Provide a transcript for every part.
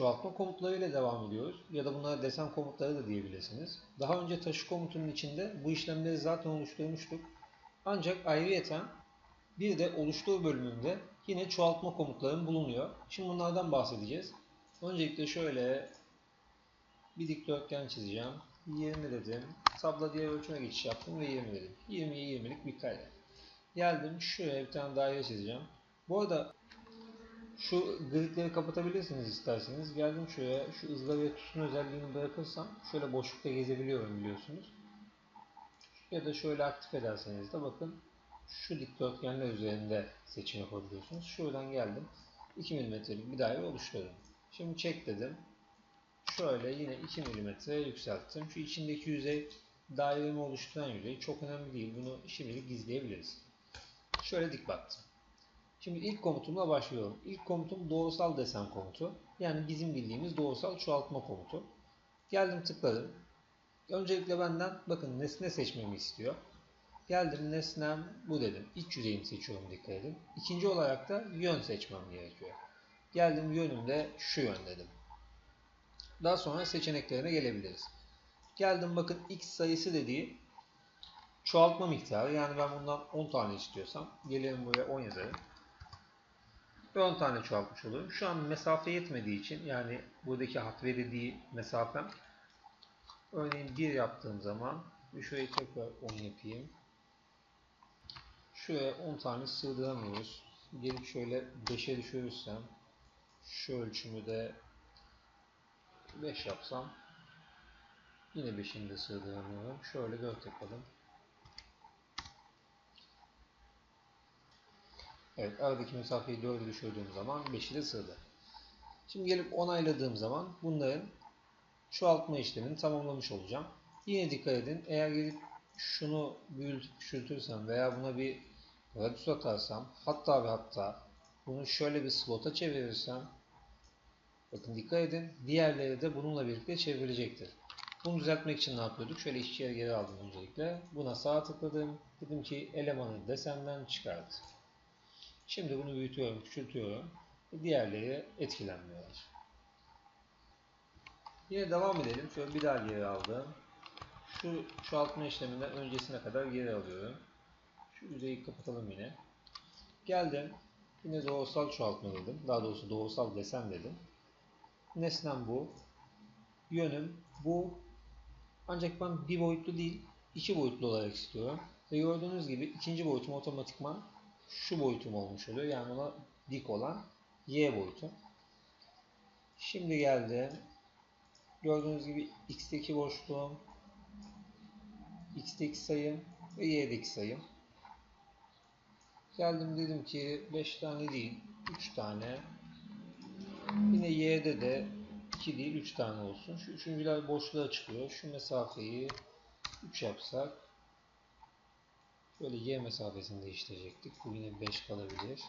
çoğaltma komutlarıyla devam ediyoruz. Ya da bunlara desen komutları da diyebilirsiniz. Daha önce taşı komutunun içinde bu işlemleri zaten oluşturmuştuk. Ancak ayrıyeten bir de oluştur bölümünde yine çoğaltma komutlarım bulunuyor. Şimdi bunlardan bahsedeceğiz. Öncelikle şöyle bir dikdörtgen çizeceğim. 20 dedim. Tabla diğer ölçüme geçiş yaptım ve 20 dedim. 20'ye 20'lik bir kare. Geldim şuraya bir tane daire çizeceğim. Bu arada şu gridleri kapatabilirsiniz isterseniz. Geldim şuraya şu ızgara ve tutun özelliğini bırakırsam şöyle boşlukta gezebiliyorum biliyorsunuz. Ya da şöyle aktif ederseniz de bakın şu dikdörtgenler üzerinde seçim yapabiliyorsunuz. Şuradan geldim. 2 mm'lik bir daire oluşturdum. Şimdi çek dedim. Şöyle yine 2 mm yükselttim. Şu içindeki yüzey dairemi oluşturan yüzey çok önemli değil. Bunu şimdilik gizleyebiliriz. Şöyle dik baktım. Şimdi ilk komutumla başlıyorum. İlk komutum doğrusal desen komutu. Yani bizim bildiğimiz doğrusal çoğaltma komutu. Geldim tıkladım. Öncelikle benden bakın nesne seçmemi istiyor. Geldim nesnem bu dedim. İç yüzeyini seçiyorum dikkat edin. İkinci olarak da yön seçmem gerekiyor. Geldim yönümde şu yön dedim. Daha sonra seçeneklerine gelebiliriz. Geldim bakın x sayısı dediği çoğaltma miktarı. Yani ben bundan 10 tane istiyorsam gelirim buraya 10 yazarım. Ve 10 tane çoğaltmış oluyorum. Şu an mesafe yetmediği için yani buradaki hat verildiği mesafem örneğin 1 yaptığım zaman şurayı tekrar 10 yapayım. Şuraya 10 tane sığdıramıyoruz. Gelip şöyle 5'e düşürürsem şu ölçümü de 5 yapsam yine 5'ini de sığdıramıyorum. Şöyle 4 yapalım. Evet aradaki mesafeyi 4'e düşürdüğüm zaman 5'i de sığdı. Şimdi gelip onayladığım zaman bunların çoğaltma işlemini tamamlamış olacağım. Yine dikkat edin eğer gelip şunu büyütüp küçültürsem veya buna bir radius atarsam hatta ve hatta bunu şöyle bir slota çevirirsem bakın dikkat edin diğerleri de bununla birlikte çevrilecektir. Bunu düzeltmek için ne yapıyorduk? Şöyle işçiye geri aldım öncelikle. Buna sağ tıkladım. Dedim ki elemanı desenden çıkart. Şimdi bunu büyütüyorum, küçültüyorum. Diğerleri etkilenmiyorlar. Yine devam edelim. Şöyle bir daha geri aldım. Şu çoğaltma işleminden öncesine kadar geri alıyorum. Şu yüzeyi kapatalım yine. Geldim. Yine doğrusal çoğaltma dedim. Daha doğrusu doğrusal desen dedim. Nesnem bu. Yönüm bu. Ancak ben bir boyutlu değil, iki boyutlu olarak istiyorum. Ve gördüğünüz gibi ikinci boyutum otomatikman şu boyutum olmuş oluyor. Yani ona dik olan y boyutu. Şimdi geldim. Gördüğünüz gibi x'teki boşluğum, x'teki sayım ve y'deki sayım. Geldim dedim ki 5 tane değil 3 tane. Yine y'de de 2 değil 3 tane olsun. Şu üçüncüler boşluğa çıkıyor. Şu mesafeyi 3 yapsak böyle y mesafesini değiştirecektik. Bu yine 5 kalabilir.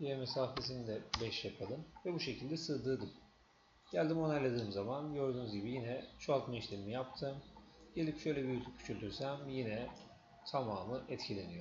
Y mesafesini de 5 yapalım. Ve bu şekilde sığdırdım. Geldim onayladığım zaman gördüğünüz gibi yine çoğaltma işlemini yaptım. Gelip şöyle büyütüp küçültürsem yine tamamı etkileniyor.